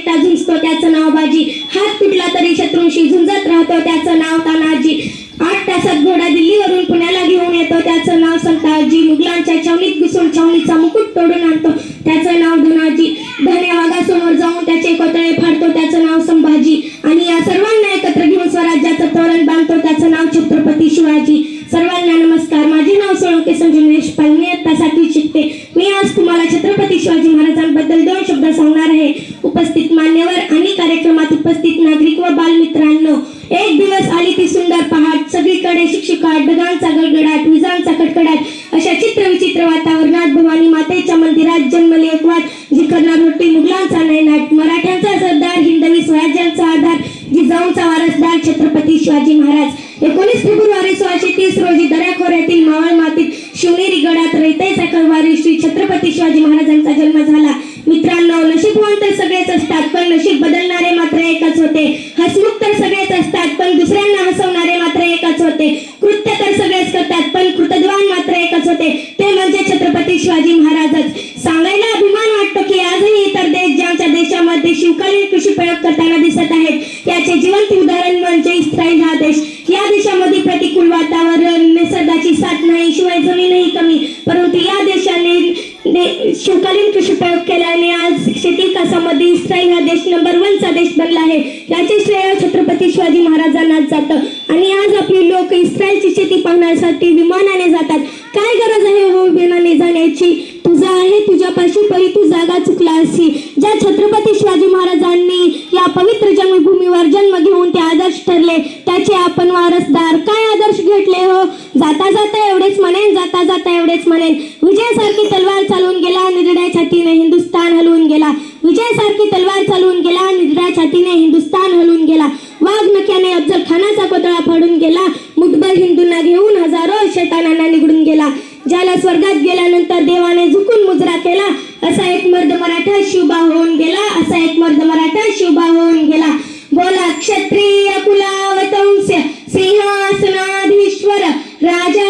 एकटा झुंजतो त्याचं नाव बाजी. हात तुटला तरी शत्रूंशी झुंजत राहतो त्याचं नाव तानाजी. आठ तासात घोडा दिल्लीवरून पुण्याला घेऊन येतो. त्याचं नाव संताजी. मुघलांच्या छावणीत घुसून छावणीचा मुकुट तोडून आणतो. त्याचं नाव धनाजी. धन्या वाघासमोर जाऊन त्याचे कोतळे फाडतो. त्याचं नाव संभाजी. आणि या सर्वांना एकत्र घेऊन स्वराज्याचं तोरण बांधतो. त्याचं नाव छत्रपती शिवाजी. सर्वांना नमस्कार. माझे नाव सोळंके संजय महेश आता सातवीत शिकते. मी आज तुम्हाला छत्रपती शिवाजी महाराज उपस्थित मान्यवर आणि कार्यक्रमात उपस्थित नागरिक व बालमित्रांनो एक दिवस आली ती सुंदर पहाट. सगळीकडे शिक्षिका ढगांचा गडगडाट विजांचा कडकडाट अशा चित्रविचित्र वातावरणात भवानी मातेच्या मंदिरात जन्मले एक वाट जी करणार होती मुघलांचा नयनाट मराठ्यांचा सरदार हिंदवी स्वराज्यांचा आधार जिजाऊंचा वारसदार छत्रपती शिवाजी महाराज. एकोणीस फेब्रुवारी सोळाशे तीस रोजी दऱ्याखोऱ्यातील मावळ मातीत शिवनेरी गडात रयतेचा कळवारी श्री छत्रपती शिवाजी महाराजांचा जन्म झाला. मित्रांनो नशीब होऊन तर सगळेच असतात पण नशीब बदलणारे मात्र एकच होते. हसमुख तर सगळेच असतात पण दुसऱ्यांना हसवणारे मात्र एकच होते. कृत्य तर सगळेच करतात पण कृतद्वान मात्र एकच होते. ते म्हणजे छत्रपती शिवाजी महाराजच. सांगायला अभिमान वाटतो की आजही इतर देश ज्यांच्या देशामध्ये शिवकालीन कृषी प्रयोग करताना दिसत आहेत याचे जिवंत उदाहरण म्हणजे इस्रायल हा देश. या देशामध्ये प्रतिकूल वातावरण शिवकालीन कृषी प्रयोग केल्याने आज शेती कासामध्ये इस्रायल हा देश नंबर वन चा देश बनला आहे. याचे श्रेय छत्रपती शिवाजी महाराजांनाच जातं. आणि आज आपली लोक इस्रायलची शेती पाहण्यासाठी विमानाने जातात. काय गरज आहे हो विमानाने जाण्याची? तुझा आहे तुझ्यापाशी परी तू जागा चुकला असी ज्या छत्रपती शिवाजी महाराजांनी या पवित्र जन्मभूमीवर जन्म घेऊन ते आदर्श ठरले त्याचे आपण वारसदार काय आदर्श घेतले हो? जाता जाता एवढेच म्हणेन जाता जाता एवढेच म्हणेन. विजयासारखी तलवार चालू छातीने हिंदुस्थान हलवून गेला. विजयासारखी तलवार चालवून गेला आणि निद्रा छातीने हिंदुस्थान हलवून गेला. वाघ मक्याने अफजल खानाचा पुतळा फाडून गेला. मुठबल हिंदूंना घेऊन हजारो शैतानांना निघून गेला. ज्याला स्वर्गात गेल्यानंतर देवाने झुकून मुजरा केला असा एक मर्द मराठा शिवबा होऊन गेला. असा एक मर्द मराठा शिवबा होऊन गेला. बोला क्षत्रिय कुलावतंस्य सिंहासनाधीश्वर राजा